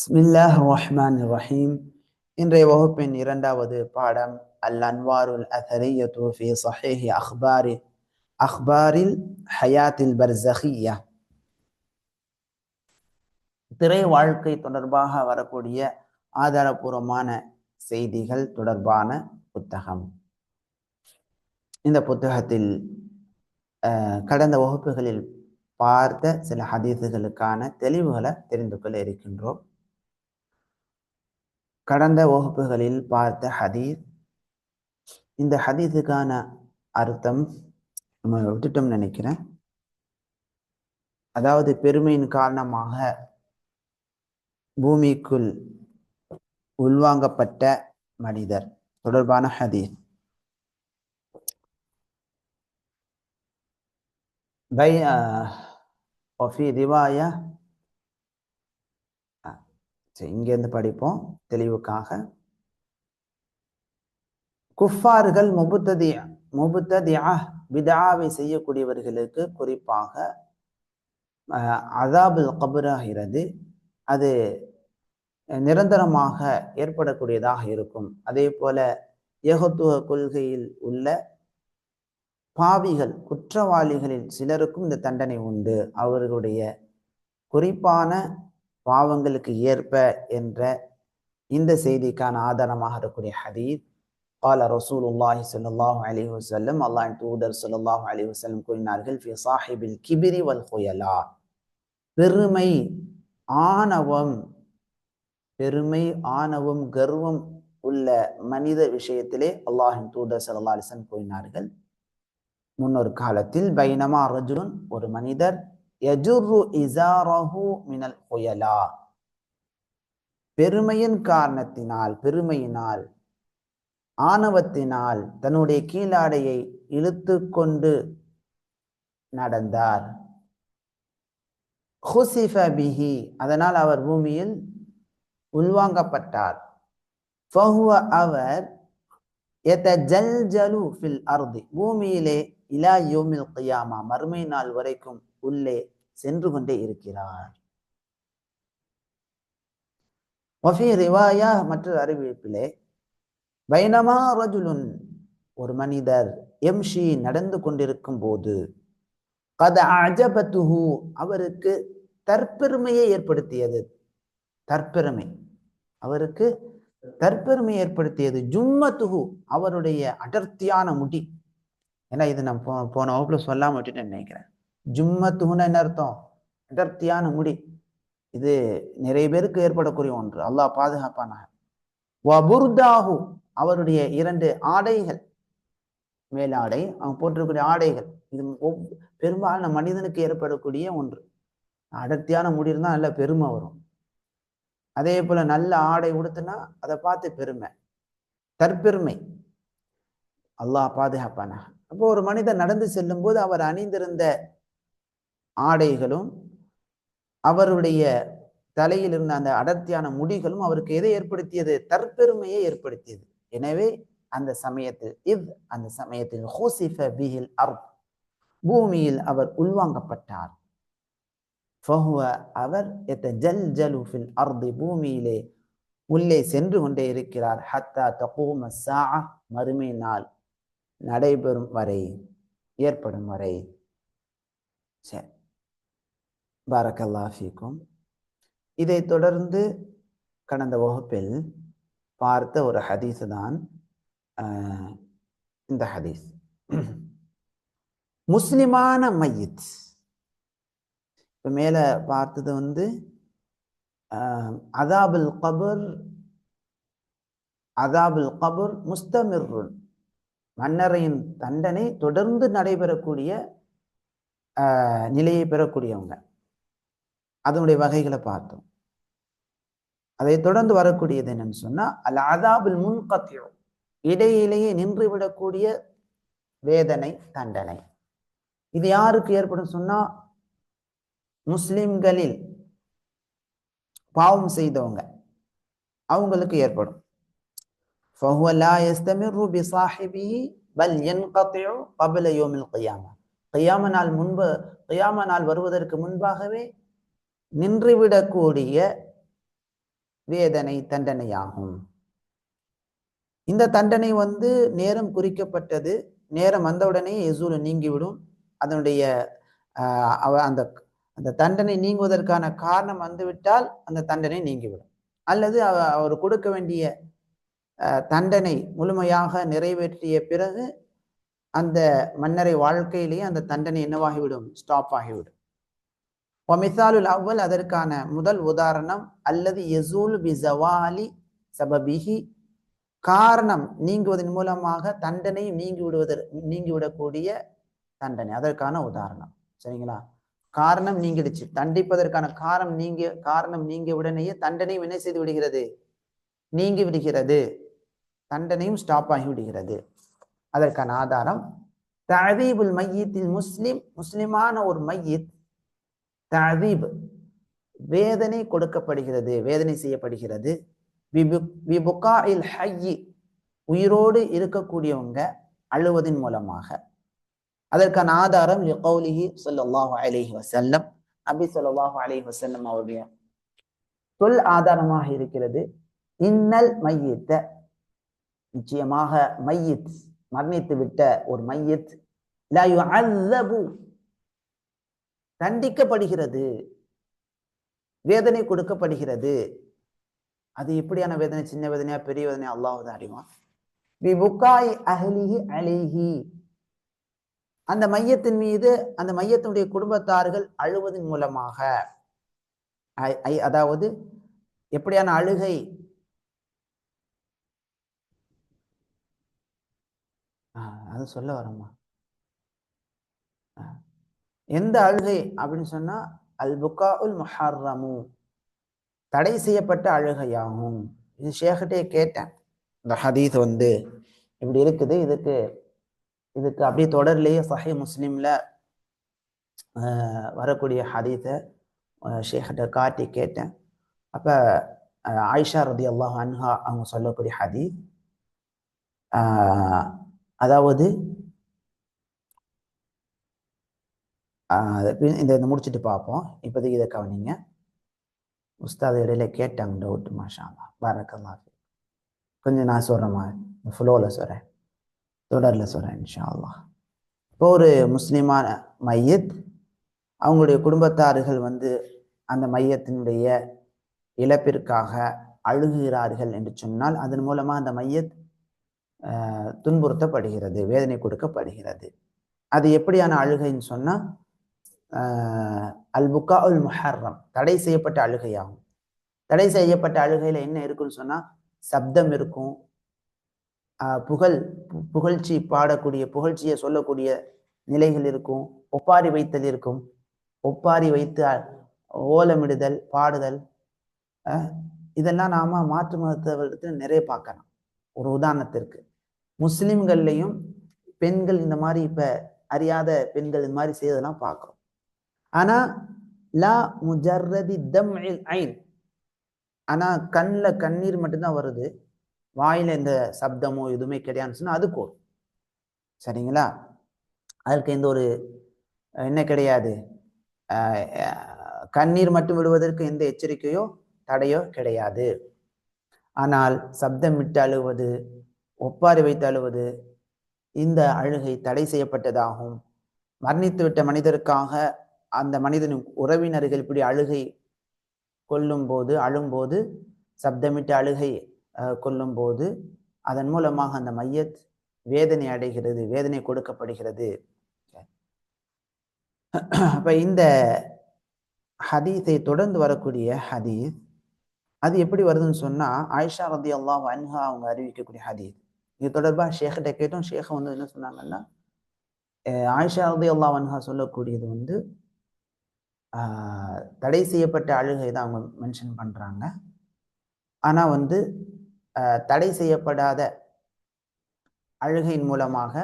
ஸ்மில்லாஹ் ரஹ்மான் ரஹீம் இன்றைய வகுப்பின் இரண்டாவது பாடம் அல் அன்வாருல் அசரியத்து ஃபி சஹீஹி அக்பாரி அக்பாரில் ஹயாத்தில் பர்சஹியா திரை வாழ்க்கை தொடர்பாக வரக்கூடிய ஆதாரபூர்வமான செய்திகள் தொடர்பான புத்தகம். இந்த புத்தகத்தில் கடந்த வகுப்புகளில் பார்த்த சில ஹதீஸுகளுக்கான தெளிவுகளை தெரிந்து கொள்ள இருக்கின்றோம். கடந்த வகுப்புகளில் பார்த்த ஹதீஸ். இந்த ஹதீஸுக்கான அர்த்தம் நம்ம விட்டுட்டோம் நினைக்கிறேன். அதாவது பெருமையின் காரணமாக பூமிக்குள் உள்வாங்கப்பட்ட மனிதர். தொடர்பான ஹதீஸ். பை ஒஃபி ரிவாயா சரி இங்கேருந்து படிப்போம். தெளிவுக்காக. குஃபார்கள் முபுத்ததி முபுத்ததியா விதாவை செய்யக்கூடியவர்களுக்கு குறிப்பாக அதாபுல் கபுராகிறது. அது நிரந்தரமாக ஏற்படக்கூடியதாக இருக்கும். அதே போல ஏகத்துவ கொள்கையில் உள்ள பாவிகள் குற்றவாளிகளில் சிலருக்கும் இந்த தண்டனை உண்டு. அவர்களுடைய குறிப்பான பாவங்களுக்கு ஏற்ப என்ற இந்த செய்திக்கான ஆதாரமாக இருக்கக்கூடிய ஹதீத் قال رسول الله صلى الله عليه وسلم அல்லாஹ் தூதர் சொல்லல்லாஹு அலைஹி வஸல்லம் கூறினார்கள் ஃபி சாஹிபில் கிபிரி வல் குயலா பெருமை ஆணவம் பெருமை ஆணவம் கர்வம் உள்ள மனித விஷயத்திலே அல்லாஹின் தூதர் சல்லா அலிசன் கூறினார்கள் முன்னொரு காலத்தில் பைனமா ரஜுலுன் ஒரு மனிதர் யஜுர்ரு இசாரஹு மினல் புயலா பெருமையின் காரணத்தினால் பெருமையினால் ஆணவத்தினால் தன்னுடைய கீழாடையை இழுத்து கொண்டு நடந்தார். பிஹி அதனால் அவர் பூமியில் உள்வாங்கப்பட்டார். அவர் எத ஜல் ஜலு ஃபில் அர்தி பூமியிலே இலா யோமில் கியாமா மறுமை நாள் வரைக்கும் உள்ளே சென்று கொண்டே இருக்கிறார். ரிவாயா மற்ற அறிவிப்பிலே பைனமா ரஜுலுன் ஒரு மனிதர் எம்ஷி நடந்து கொண்டிருக்கும் போது கத அஜபத்துஹு அவருக்கு தற்பெருமையை ஏற்படுத்தியது. தற்பெருமை. அவருக்கு தற்பெருமை ஏற்படுத்தியது. ஜும்மத்துஹு அவருடைய அடர்த்தியான முடி. ஏன்னா இது நான் போ போன வகுப்புல சொல்லாம விட்டுட்டு நினைக்கிறேன். ஜும்மத்துஹுன்னு என்ன அர்த்தம்? அடர்த்தியான முடி. இது நிறைய பேருக்கு ஏற்படக்கூடிய ஒன்று. அல்லாஹ் பாதுகாப்பானாக. வபுர்தாஹு அவருடைய இரண்டு ஆடைகள். மேலாடை அவன் போட்டிருக்கக்கூடிய ஆடைகள். இது பெரும்பாலான மனிதனுக்கு ஏற்படக்கூடிய ஒன்று. அடர்த்தியான முடி இருந்தால் நல்ல பெருமை வரும். அதே போல நல்ல ஆடை உடுத்துனா அதை பார்த்து பெருமை. தற்பெருமை. அல்லாஹ் பாதுகாப்பானா அப்போ ஒரு மனிதன் நடந்து செல்லும் போது அவர் அணிந்திருந்த ஆடைகளும் அவருடைய தலையில் இருந்த அந்த அடர்த்தியான முடிகளும் அவருக்கு எதை ஏற்படுத்தியது? தற்பெருமையை ஏற்படுத்தியது. எனவே அந்த சமயத்தில் இவ் அந்த சமயத்தில் ஹூசிஃப பிஹில் அர்ப் பூமியில் அவர் உள்வாங்கப்பட்டார். ஃபஹுவ அவர் எத்த ஜல் ஜலு ஃபில் அர்தி பூமியிலே உள்ளே சென்று கொண்டே இருக்கிறார். ஹத்தா தகூம சா மறுமை நாள் நடைபெறும் வரை ஏற்படும் வரை. சரி. பாரக்கல்லா ஃபீக்கும். இதை தொடர்ந்து கடந்த வகுப்பில் பார்த்த ஒரு ஹதீஸ் தான் இந்த ஹதீஸ். முஸ்லிமான மையத். இப்போ மேலே பார்த்தது வந்து அதாபுல் கபர் அதாபுல் கபர் முஸ்தமிர்ருன். மன்னரையின் தண்டனை தொடர்ந்து நடைபெறக்கூடிய நிலையை பெறக்கூடியவங்க. அதனுடைய வகைகளை பார்த்தோம் அதை தொடர்ந்து வரக்கூடியது என்னன்னு சொன்னா அல் அதாபுல் முன்கத்தியோ இடையிலேயே நின்று விடக்கூடிய வேதனை தண்டனை இது யாருக்கு ஏற்படும் சொன்னா முஸ்லிம்களில் பாவம் செய்தவங்க அவங்களுக்கு ஏற்படும் فهو لا يستمر بصاحبه بل ينقطع قبل يوم القيامة قيامة நாள் முன்பு قيامة நாள் வருவதற்கு முன்பாகவே நின்றுவிடக்கூடிய வேதனை தண்டனையாகும். இந்த தண்டனை வந்து நேரம் குறிக்கப்பட்டது. நேரம் வந்தவுடனே எசூல் நீங்கிவிடும். அதனுடைய அந்த அந்த தண்டனை நீங்குவதற்கான காரணம் வந்துவிட்டால் அந்த தண்டனை நீங்கிவிடும். அல்லது அவ- அவர் கொடுக்க வேண்டிய தண்டனை முழுமையாக நிறைவேற்றிய பிறகு அந்த மன்னரை வாழ்க்கையிலேயே அந்த தண்டனை என்னவாகிவிடும்? ஸ்டாப் ஆகிவிடும். ஒமிசாலுல் அவ்வல் அதற்கான முதல் உதாரணம் அல்லது எசூல் பி ஜவாலி சபபிஹி காரணம் நீங்குவதன் மூலமாக தண்டனை நீங்கி விடுவதற் நீங்கிவிடக்கூடிய தண்டனை. அதற்கான உதாரணம். சரிங்களா? காரணம் நீங்கிடுச்சு. தண்டிப்பதற்கான காரணம் நீங்க காரணம் நீங்கிய உடனேயே தண்டனையும் என்ன செய்து விடுகிறது? நீங்கி விடுகிறது. தண்டனையும் ஸ்டாப் ஆகி விடுகிறது. அதற்கான ஆதாரம் தஅதீபுல் மையத்தில் முஸ்லிம் முஸ்லிமான ஒரு மையத் தஅதீப் வேதனை கொடுக்கப்படுகிறது வேதனை செய்யப்படுகிறது. விபுகா இல் ஹையி உயிரோடு இருக்கக்கூடியவங்க அழுவதன் மூலமாக. அதற்கான ஆதாரம் லிகௌலிஹி ஸல்லல்லாஹு அலிஹி வசல்லம் நபி சொல்லாஹு அலிஹி வசல்லம் அவருடைய சொல் ஆதாரமாக இருக்கிறது. இன்னல் மையத்த நிச்சயமாக மையத் மரணித்து விட்ட ஒரு மையத். லா யுஅzzபு தண்டிக்கப்படுகிறது. வேதனை கொடுக்கப்படுகிறது. அது எப்படியான வேதனை? சின்ன வேதனையா பெரிய வேதனையா? அல்லாஹ் தான் அறிவான். பிபுக்காய் அஹ்லிஹி அலைஹி. அந்த மையத்தின் மீது அந்த மையத்தினுடைய குடும்பத்தார்கள் அழுவதன் மூலமாக ஐ- ஐ- அதாவது எப்படியான அழுகை? அது சொல்ல வரமா எந்த அழுகை அப்படின்னு சொன்னா அல் புக்கா உல் முஹர்ரமு. தடை செய்யப்பட்ட அழுகையாகும். இது ஷேகிட்டே கேட்டேன். இந்த ஹதீஸ் வந்து இப்படி இருக்குது இதுக்கு இதுக்கு அப்படியே தொடர்லேயே சஹி முஸ்லீம்ல வரக்கூடிய ஹதீஸை ஷேகிட்ட காட்டி கேட்டேன். அப்போ ஆயிஷா ரதி அல்லாஹ் அன்ஹா அவங்க சொல்லக்கூடிய ஹதீஸ் அதாவது ஆஹ், அது பி- இந்த இந்த முடிச்சுட்டு பார்ப்போம் இப்போதைக்கு இதை கவனிங்க. உஸ்தாத் இடையில கேட்டாங்க டவுட் மாஷா அல்லாஹ் கொஞ்சம் நான் சொல்கிறேம்மா ஃப்ளோவில் சொல்கிறேன் தொடரில் சொல்கிறேன் இன்ஷா இப்போ ஒரு முஸ்லிமான மையத் அவங்களுடைய குடும்பத்தார்கள் வந்து அந்த மையத்தினுடைய இழப்பிற்காக அழுகுகிறார்கள் என்று சொன்னால் அதன் மூலமாக அந்த மையத் துன்புறுத்தப்படுகிறது வேதனை கொடுக்கப்படுகிறது. அது எப்படியான அழுகைன்னு சொன்னால் அல் புக்கா உல் முஹர்ரம். தடை செய்யப்பட்ட அழுகையாகும். தடை செய்யப்பட்ட அழுகையில் என்ன இருக்குன்னு சொன்னால் சப்தம் இருக்கும். புகழ் பு- புகழ்ச்சி பாடக்கூடிய புகழ்ச்சியை சொல்லக்கூடிய நிலைகள் இருக்கும். ஒப்பாரி வைத்தல் இருக்கும். ஒப்பாரி வைத்து ஓலமிடுதல் பாடுதல். இதெல்லாம் நாம மாற்று மதத்தவர்களிடத்தில் நிறைய பார்க்கலாம். ஒரு உதாரணத்திற்கு. முஸ்லிம்கள்லையும் பெண்கள் இந்த மாதிரி இப்போ அறியாத பெண்கள் இந்த மாதிரி செய்யறதெல்லாம் பார்க்குறோம். ஆனா லா முஜர்ரதி தம் ஐன். ஆனா கண்ணில் கண்ணீர் மட்டும்தான் வருது. வாயில இந்த சப்தமோ எதுவுமே கிடையாதுன்னு சொன்னா அது போதும் சரிங்களா? அதற்கு எந்த ஒரு என்ன கிடையாது. கண்ணீர் மட்டும் விடுவதற்கு எந்த எச்சரிக்கையோ தடையோ கிடையாது. ஆனால் சப்தம் விட்டு அழுவது ஒப்பாரி வைத்து அழுவது இந்த அழுகை தடை செய்யப்பட்டதாகும். மரணித்துவிட்ட மனிதருக்காக அந்த மனிதனின் உறவினர்கள் இப்படி அழுகை கொல்லும்போது அழும்போது சப்தமிட்டு அழுகை கொல்லும் கொல்லும்போது அதன் மூலமாக அந்த மையத் வேதனை அடைகிறது வேதனை கொடுக்கப்படுகிறது. அப்ப இந்த ஹதீஸை தொடர்ந்து வரக்கூடிய ஹதீஸ் அது எப்படி வருதுன்னு சொன்னா ஆயிஷா ரதி அல்லாஹ் அன்ஹா அவங்க அறிவிக்கக்கூடிய ஹதீஸ். இது தொடர்பாக ஷேக்கிட்ட கேட்டோம் ஷேக் வந்து என்ன சொன்னாங்கன்னா ஆயிஷா ரதி அல்லாஹ் அன்ஹா சொல்லக்கூடியது வந்து தடை செய்யப்பட்ட அழுகை தான் அவங்க மென்ஷன் பண்ணுறாங்க ஆனால் வந்து தடை செய்யப்படாத அழுகையின் மூலமாக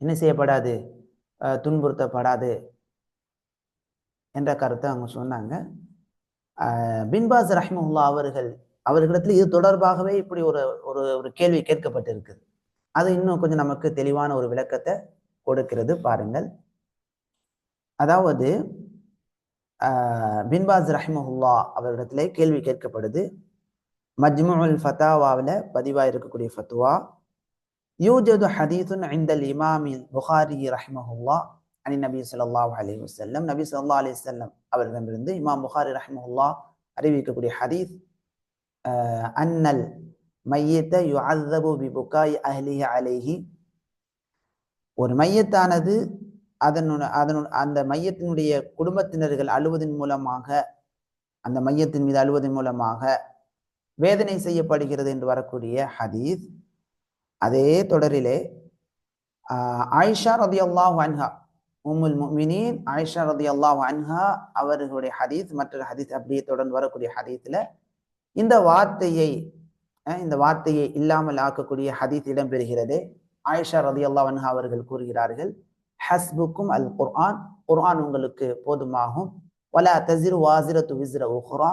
என்ன செய்யப்படாது? துன்புறுத்தப்படாது என்ற கருத்தை அவங்க சொன்னாங்க. பின்பாஸ் ரஹ்முல்லா அவர்கள் அவர்களிடத்தில் இது தொடர்பாகவே இப்படி ஒரு ஒரு ஒரு கேள்வி கேட்கப்பட்டிருக்குது அது இன்னும் கொஞ்சம் நமக்கு தெளிவான ஒரு விளக்கத்தை கொடுக்கிறது பாருங்கள். அதாவது பின்பாஸ் ரஹிமஹுல்லா அவரிடத்திலே கேள்வி கேட்கப்படுது. மஜ்முல் ஃபத்தாவாவில் பதிவாக இருக்கக்கூடிய ஃபத்துவா யூஜது ஹதீசுன் ஐந்தல் இமாமி புகாரி ரஹ்மஹுல்லா அனி நபி சொல்லாஹ் அலி வல்லம் நபி சொல்லா அலி வல்லம் அவர்களிடமிருந்து இமாம் புகாரி ரஹ்மஹுல்லா அறிவிக்கக்கூடிய ஹதீஸ் அன்னல் மையத்தை பி பிபுகாய் அஹ்லிஹி அலேஹி. ஒரு மையத்தானது அதனு அதனு அந்த மையத்தினுடைய குடும்பத்தினர்கள் அழுவதன் மூலமாக அந்த மையத்தின் மீது அழுவதன் மூலமாக வேதனை செய்யப்படுகிறது என்று வரக்கூடிய ஹதீஸ். அதே தொடரிலே ஆயிஷா ரதி அல்லாஹ் அன்ஹா உம்முல் முமினின் ஆயிஷா ரதி அல்லாஹ் அன்ஹா அவர்களுடைய ஹதீஸ் மற்றொரு ஹதீஸ் அப்படியே தொடர்ந்து வரக்கூடிய ஹதீஸில் இந்த வார்த்தையை இந்த வார்த்தையை இல்லாமல் ஆக்கக்கூடிய ஹதீஸ் இடம்பெறுகிறது. ஆயிஷா ரதி அல்லாஹ் அன்ஹா அவர்கள் கூறுகிறார்கள் ஹஸ்புக்கும் அல் குர்ஆன். குர்ஆன் உங்களுக்கு போதுமாகும். வலா தசிர் வாசிரத்து விஸ்ர உஹ்ரா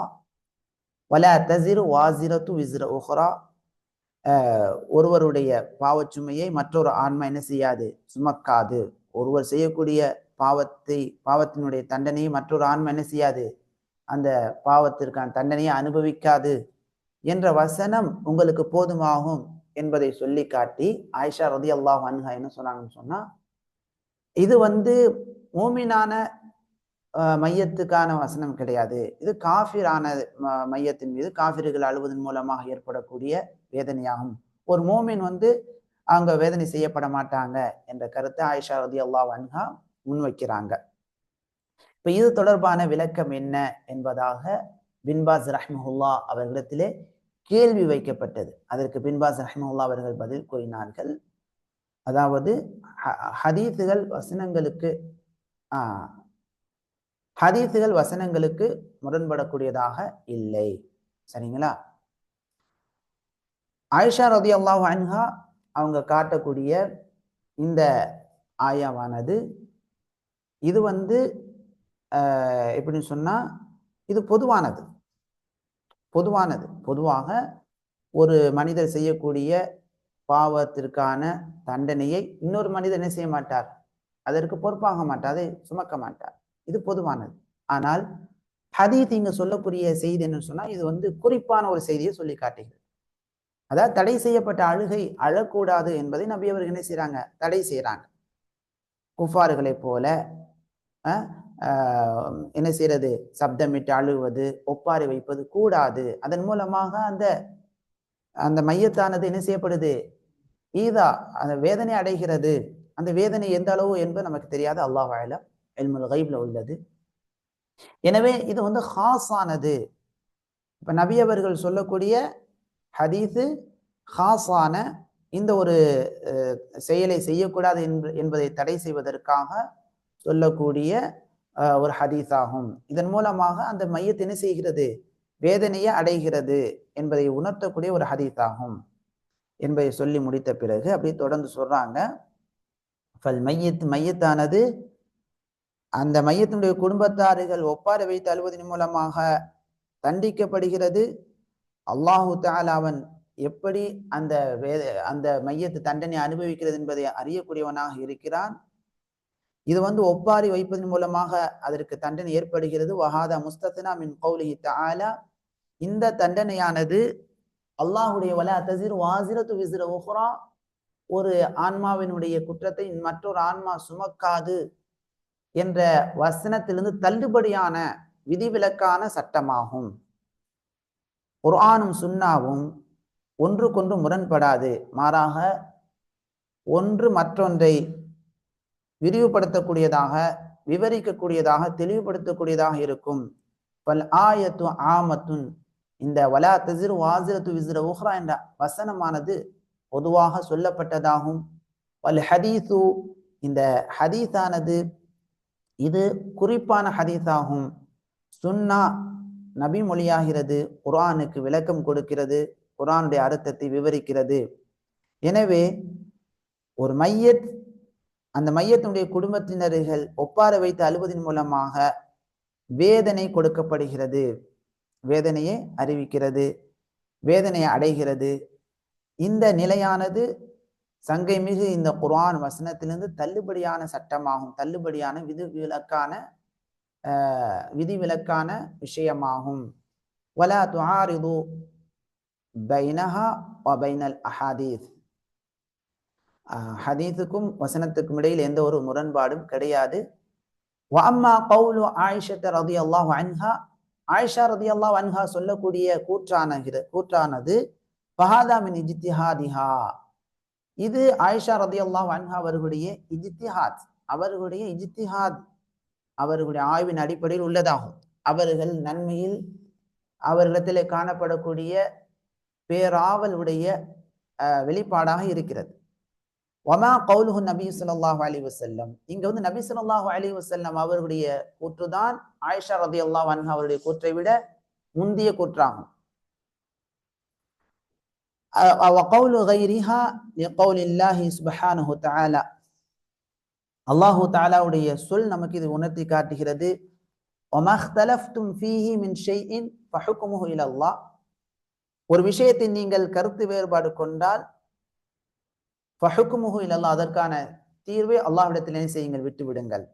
வலா தசிர் வாசிரத்து விஸ்ர உஹ்ரா ஒருவருடைய பாவச்சுமையை மற்றொரு ஆன்மா என்ன செய்யாது? சுமக்காது. ஒருவர் செய்யக்கூடிய பாவத்தை பாவத்தினுடைய தண்டனையை மற்றொரு ஆன்மா என்ன செய்யாது? அந்த பாவத்திற்கான தண்டனையை அனுபவிக்காது. என்ற வசனம் உங்களுக்கு போதுமாகும் என்பதை சொல்லி காட்டி ஆயிஷா ரதி அல்லாஹ் அன்ஹா என்ன சொன்னாங்கன்னு சொன்னா இது வந்து மூமினான மையத்துக்கான வசனம் கிடையாது. இது காஃபிரான மையத்தின் மீது காஃபிர்கள் அழுவதன் மூலமாக ஏற்படக்கூடிய வேதனையாகும். ஒரு மோமின் வந்து அவங்க வேதனை செய்யப்பட மாட்டாங்க என்ற கருத்தை ஆயிஷா ரதி அல்லா வன்ஹா முன்வைக்கிறாங்க இப்ப இது தொடர்பான விளக்கம் என்ன என்பதாக பின்பாஸ் ரஹ்மஹுல்லா அவர்களிடத்திலே கேள்வி வைக்கப்பட்டது. அதற்கு பின்பாஸ் ரஹ்மஹுல்லா அவர்கள் பதில் கூறினார்கள். அதாவது ஹதீஸுகள் வசனங்களுக்கு ஹதீஸுகள் வசனங்களுக்கு முரண்படக்கூடியதாக இல்லை. சரிங்களா? ஆயிஷா ரதி அல்லாஹ் அன்ஹா அவங்க காட்டக்கூடிய இந்த ஆயாவானது இது வந்து எப்படின்னு சொன்னால் இது பொதுவானது. பொதுவானது. பொதுவாக ஒரு மனிதர் செய்யக்கூடிய பாவத்திற்கான தண்டனையை இன்னொரு மனிதன் என்ன செய்ய மாட்டார்? அதற்கு பொறுப்பாக மாட்டார் அதை சுமக்க மாட்டார். இது பொதுவானது. ஆனால் ஹதீத் இங்க சொல்லக்கூடிய செய்தி என்னன்னு சொன்னா இது வந்து குறிப்பான ஒரு செய்தியை சொல்லி காட்டுகிறது. அதாவது தடை செய்யப்பட்ட அழுகை அழக்கூடாது என்பதை நபி அவர்கள் என்ன செய்யறாங்க தடை செய்யறாங்க குஃபாறுகளை போல என்ன செய்யறது சப்தமிட்டு அழுவது ஒப்பாரி வைப்பது கூடாது. அதன் மூலமாக அந்த அந்த மையத்தானது என்ன செய்யப்படுது? ஈதா அந்த வேதனை அடைகிறது. அந்த வேதனை எந்த அளவு என்பது நமக்கு தெரியாது. அல்லாஹ் வாயில எல்முல் கைப்ல உள்ளது. எனவே இது வந்து ஹாஸானது. இப்ப நபி அவர்கள் சொல்லக்கூடிய ஹதீஸு ஹாஸான இந்த ஒரு செயலை செய்யக்கூடாது என்பதை தடை செய்வதற்காக சொல்லக்கூடிய ஒரு ஹதீஸாகும். இதன் மூலமாக அந்த மையத்தினை செய்கிறது? வேதனையை அடைகிறது என்பதை உணர்த்தக்கூடிய ஒரு ஹதீஸாகும். என்பதை சொல்லி முடித்த பிறகு அப்படியே தொடர்ந்து சொல்றாங்க. ஃபல் மையத் மையத்தானது? அந்த மையத்தினுடைய குடும்பத்தார்கள் ஒப்பார வைத்து அழுவதன் மூலமாக தண்டிக்கப்படுகிறது. அல்லாஹு தாலாவன் எப்படி அந்த வேத அந்த மையத்து தண்டனை அனுபவிக்கிறது என்பதை அறியக்கூடியவனாக இருக்கிறான். இது வந்து ஒப்பாரி வைப்பதன் மூலமாக அதற்கு தண்டனை ஏற்படுகிறது. வஹாதா முஸ்தத்னா மின் கௌலிஹி தாலா இந்த தண்டனையானது அல்லாஹுடைய வல தசிர் வாசிரத்து விசிற உஹ்ரா. ஒரு ஆன்மாவினுடைய குற்றத்தை மற்றொரு ஆன்மா சுமக்காது என்ற வசனத்திலிருந்து தள்ளுபடியான விதிவிலக்கான சட்டமாகும். குர்ஆனும் சுன்னாவும் ஒன்றுக்கொன்று முரண்படாது. மாறாக ஒன்று மற்றொன்றை விரிவுபடுத்தக்கூடியதாக விவரிக்கக்கூடியதாக தெளிவுபடுத்தக்கூடியதாக இருக்கும். பல் ஆயத்து ஆமத்துன். இந்த வலா தசிர் வாசிரத்து விசிற உஹ்ரா என்ற வசனமானது பொதுவாக சொல்லப்பட்டதாகும். வல் ஹதீசு இந்த ஹதீஸானது இது குறிப்பான ஹதீஸாகும். சுன்னா நபி மொழியாகிறது குரானுக்கு விளக்கம் கொடுக்கிறது குரானுடைய அர்த்தத்தை விவரிக்கிறது. எனவே ஒரு மையத் அந்த மையத்தினுடைய குடும்பத்தினர்கள் ஒப்பார வைத்து அழுவதன் மூலமாக வேதனை கொடுக்கப்படுகிறது. வேதனையை அறிவிக்கிறது வேதனையை அடைகிறது. இந்த நிலையானது சங்கை மிகு இந்த குர்ஆன் வசனத்திலிருந்து தள்ளுபடியான சட்டமாகும் தள்ளுபடியான விதி விலக்கான விதிவிலக்கான விஷயமாகும். வலா துஆரிது பைனஹா பைனல் அஹாதீஸ். ஹதீஸுக்கும் வசனத்துக்கும் இடையில் எந்த ஒரு முரண்பாடும் கிடையாது. வஅம்மா கவுலு ஆயிஷத்த ரதி அல்லாஹ் அன்ஹா ஆயிஷா ரதி அல்லா அன்ஹா சொல்லக்கூடிய கூற்றான கூற்றானது பஹாதாமின் இஜித்திஹாதிஹா இது ஆயிஷா ரதி அல்லாஹ் அன்ஹா அவர்களுடைய இஜித்திஹாத் அவர்களுடைய இஜித்திஹாத் அவர்களுடைய ஆய்வின் அடிப்படையில் உள்ளதாகும். அவர்கள் நன்மையில் அவர்களிடத்திலே காணப்படக்கூடிய பேராவலுடைய வெளிப்பாடாக இருக்கிறது. ஒமா கவுலுஹு நபி சொல்லாஹு அலி வசல்லம் இங்க வந்து நபி சொல்லாஹு அலி வசல்லம் அவர்களுடைய கூற்றுதான் ஆயிஷா ரதி அல்லாஹ் அன்ஹா அவருடைய கூற்றை விட முந்திய கூற்றாகும் وقول غيرها لقول الله سبحانه وتعالى அல்லாஹு தாலாவுடைய சொல் நமக்கு இது உணர்த்தி காட்டுகிறது ஒரு விஷயத்தை நீங்கள் கருத்து வேறுபாடு கொண்டால் ஃபஹுக்குமுஹு இல்லல்லா அதற்கான தீர்வை அல்லாஹ்விடத்தில் என்ன செய்யுங்கள் விட்டு விடுங்கள்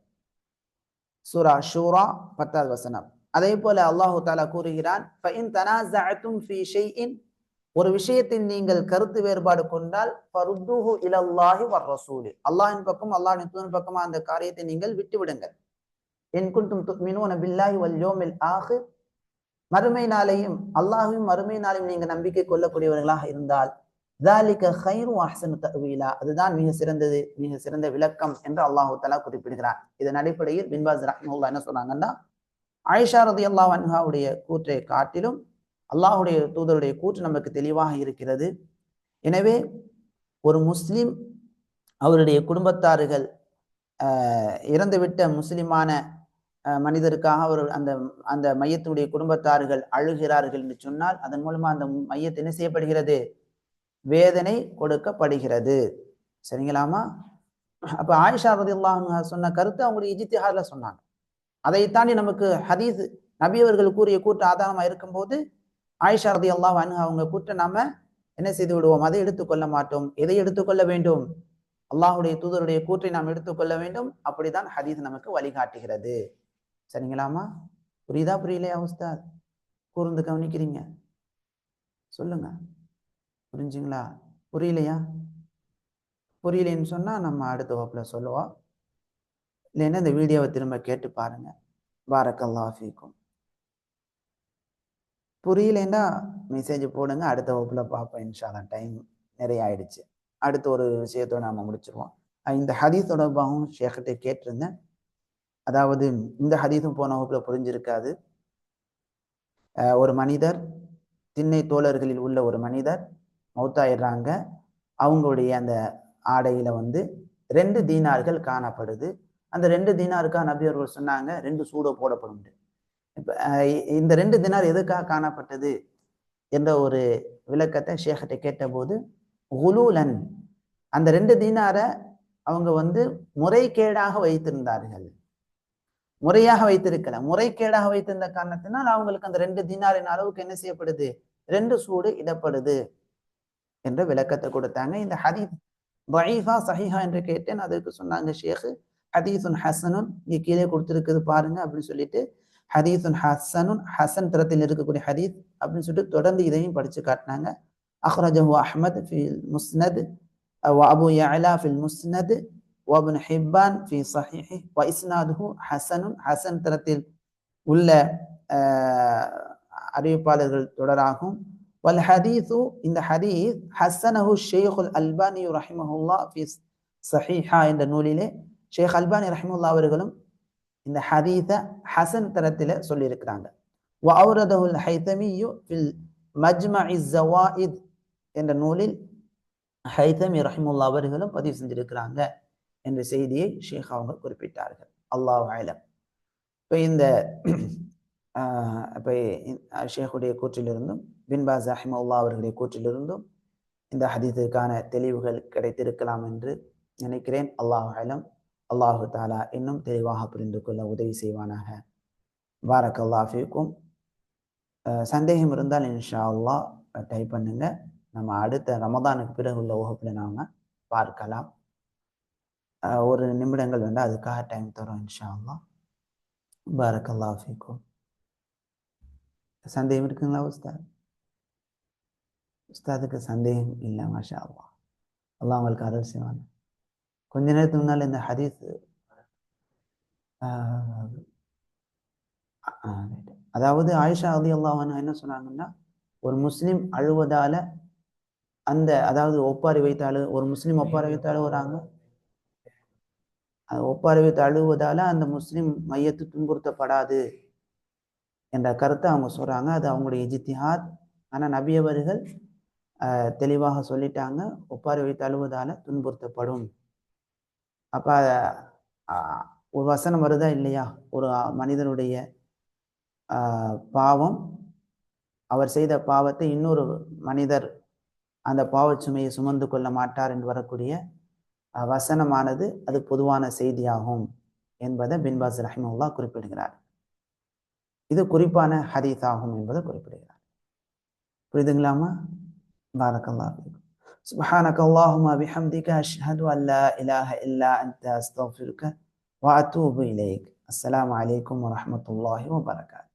சூரா ஷூரா பத்தாவது வசனம். அதே போல அல்லாஹு தாலா கூறுகிறான் ஒரு விஷயத்தில் நீங்கள் கருத்து வேறுபாடு கொண்டால் பருதுஹு இலல்லாஹி வர் ரசூலி. அல்லாஹின் பக்கம் அல்லாஹின் தூதன் பக்கமா அந்த காரியத்தை நீங்கள் விட்டுவிடுங்கள். என் குண்டும் துக்மினூன பில்லாஹி வல் யோமில் ஆஹிர். மறுமை நாளையும் அல்லாஹும் மறுமை நாளையும் நீங்கள் நம்பிக்கை கொள்ளக்கூடியவர்களாக இருந்தால் தாலிக ஹைரு அஹ்சனு தவீலா அதுதான் மிக சிறந்தது மிக சிறந்த விளக்கம் என்று அல்லாஹு தலா குறிப்பிடுகிறார் இதன் அடிப்படையில் பின்பாஸ் ரஹ்முல்லா என்ன சொன்னாங்கன்னா ஆயிஷா ரதி அல்லாஹ் அன்ஹாவுடைய கூற்றை காட்டிலும் அல்லாஹுடைய தூதருடைய கூற்று நமக்கு தெளிவாக இருக்கிறது. எனவே ஒரு முஸ்லிம் அவருடைய குடும்பத்தார்கள் இறந்துவிட்ட முஸ்லிமான மனிதருக்காக அவர் அந்த அந்த மையத்துடைய குடும்பத்தார்கள் அழுகிறார்கள் என்று சொன்னால் அதன் மூலமா அந்த மையத்தை என்ன செய்யப்படுகிறது? வேதனை கொடுக்கப்படுகிறது. சரிங்களாமா? அப்போ ஆயிஷா ரதி சொன்ன கருத்து அவங்களுடைய இஜித்திஹாரில் சொன்னாங்க. அதை தாண்டி நமக்கு ஹதீஸ் நபியவர்கள் கூறிய கூற்று ஆதாரமாக இருக்கும்போது ஆயிஷா ரதி அனுகா அவங்க கூற்றை நாம என்ன செய்து விடுவோம்? அதை எடுத்துக்கொள்ள மாட்டோம். எதை எடுத்துக்கொள்ள வேண்டும்? அல்லாஹுடைய தூதருடைய கூற்றை நாம் எடுத்துக்கொள்ள வேண்டும். அப்படிதான் ஹதீஸ் நமக்கு வழிகாட்டுகிறது. சரிங்களாமா? புரியுதா? புரியலையா உஸ்தாத்? கூர்ந்து கவனிக்கிறீங்க. சொல்லுங்க. புரிஞ்சுங்களா? புரியலையா? புரியலைன்னு சொன்னால் நம்ம அடுத்த வகுப்பில் சொல்லுவோம். இல்லைன்னா இந்த வீடியோவை திரும்ப கேட்டு பாருங்கள் பாரக்கல்லா ஃபீக்கும். புரியலைன்னா மெசேஜ் போடுங்க. அடுத்த வகுப்பில் பார்ப்போம். இன்ஷாலா டைம் நிறைய ஆயிடுச்சு. அடுத்த ஒரு விஷயத்தோடு நாம் முடிச்சிருவோம். இந்த ஹதீஸ் தொடர்பாகவும் ஷேக்கிட்ட கேட்டிருந்தேன். அதாவது இந்த ஹதீஸும் போன வகுப்பில் புரிஞ்சிருக்காது. ஒரு மனிதர் திண்ணை தோழர்களில் உள்ள ஒரு மனிதர் மௌத்தாயிடுறாங்க அவங்களுடைய அந்த ஆடையில வந்து ரெண்டு தீனார்கள் காணப்படுது. அந்த ரெண்டு தீனாருக்காக நபி அவர்கள் சொன்னாங்க ரெண்டு சூடோ போடப்படும் இப்போ இந்த ரெண்டு தினார் எதுக்காக காணப்பட்டது என்ற ஒரு விளக்கத்தை ஷேகத்தை கேட்டபோது குலூலன். அந்த ரெண்டு தீனாரை அவங்க வந்து முறைகேடாக வைத்திருந்தார்கள். முறையாக வைத்திருக்கல. முறைகேடாக வைத்திருந்த காரணத்தினால் அவங்களுக்கு அந்த ரெண்டு தீனாரின் அளவுக்கு என்ன செய்யப்படுது? ரெண்டு சூடு இடப்படுது. என்ற விளக்கத்தை கொடுத்தாங்க இந்த ஹதீஸ் வயஃபா சஹிஹா என்று கேட்டேன் அதுக்கு சொன்னாங்க ஷேக் ஹதீசுன் ஹசனுன் இங்க கீழே கொடுத்துருக்குது பாருங்க அப்படின்னு சொல்லிட்டு ஹதீசுன் ஹசனுன் ஹசன் தரத்தில் இருக்கக்கூடிய ஹதீஸ் அப்படின்னு சொல்லிட்டு தொடர்ந்து இதையும் படிச்சு காட்டினாங்க அஹ்ரஜஹு அஹ்மத் ஃபில் முஸ்னத் وأبو يعلى في المسند وابن حبان في صحيحه وإسناده حسن حسن தரத்தில் உள்ள அறிவிப்பாளர்கள் தொடராகும் வல் ஹதீஸு இந்த ஹதீஸ் ஹசனஹு ஷேகுல் அல்பானி ரஹிமஹுல்லா ஃபி சஹீஹா என்ற நூலிலே ஷேக் அல்பானி ரஹிமுல்லா அவர்களும் இந்த ஹதீஸை ஹசன் தரத்தில் சொல்லியிருக்கிறாங்க வ அவுரதஹுல் ஹைதமியு ஃபில் மஜ்மா இஸ் ஜவாயித் என்ற நூலில் ஹைதமி ரஹிமுல்லா அவர்களும் பதிவு செஞ்சிருக்கிறாங்க என்ற செய்தியை ஷேக் அவங்க குறிப்பிட்டார்கள். அல்லாஹ் ஆலம் இப்போ இந்த இப்போ ஷேக்குடைய கூற்றிலிருந்தும் பின்பாஸ் ரஹிமுல்லா அவர்களுடைய கூற்றிலிருந்தும் இந்த ஹதீத்திற்கான தெளிவுகள் கிடைத்திருக்கலாம் என்று நினைக்கிறேன். அல்லாஹ் அலம். அல்லாஹு தாலா இன்னும் தெளிவாக புரிந்து கொள்ள உதவி செய்வானாக. பாரக் அல்லாஃபிக்கும் சந்தேகம் இருந்தால் இன்ஷா அல்லா டைப் பண்ணுங்க. நம்ம அடுத்த ரமதானுக்கு பிறகு உள்ள வகுப்புல நாம பார்க்கலாம். ஒரு நிமிடங்கள் வந்து அதுக்காக டைம் தரும் இன்ஷா அல்லா பாரக் அல்லாஃபிக்கும் சந்தேகம் இருக்குங்களா உஸ்தாத்? உஸ்தாதுக்கு சந்தேகம் இல்லை மாஷா அல்லா அல்லா அவங்களுக்கு அருள் செய்வாங்க. கொஞ்ச நேரத்துக்கு முன்னால் இந்த ஹதீஸ் ஆஹ், அதாவது ஆயிஷா அலி அல்லாஹ் என்ன சொன்னாங்கன்னா ஒரு முஸ்லீம் அழுவதால அந்த அதாவது ஒப்பாரி வைத்தாலும் ஒரு முஸ்லீம் ஒப்பாரி வைத்து அழுவுறாங்க. அது ஒப்பாரி வைத்து அழுவதால அந்த முஸ்லீம் மையத்து துன்புறுத்தப்படாது என்ற கருத்தை அவங்க சொல்றாங்க. அது அவங்களுடைய இஜித்திஹாத். ஆனால் நபியவர்கள் தெளிவாக சொல்லிட்டாங்க. ஒப்பாரி வைத்து அழுவதால துன்புறுத்தப்படும். அப்ப ஒரு வசனம் வருதா இல்லையா? ஒரு மனிதனுடைய பாவம். அவர் செய்த பாவத்தை இன்னொரு மனிதர் அந்த பாவச்சுமையை சுமந்து கொள்ள மாட்டார் என்று வரக்கூடிய வசனமானது அது பொதுவான செய்தியாகும் என்பதை பின்பாஸ் ரஹிமுல்லா குறிப்பிடுகிறார். இது குறிப்பான ஹதீஸ் ஆகும் என்பதை குறிப்பிடுகிறார். புரியுதுங்களாமா بارك الله فيك. سبحانك اللهم بحمدك أشهد أن لا إله إلا أنت أستغفرك وأتوب إليك. السلام عليكم ورحمة الله وبركاته.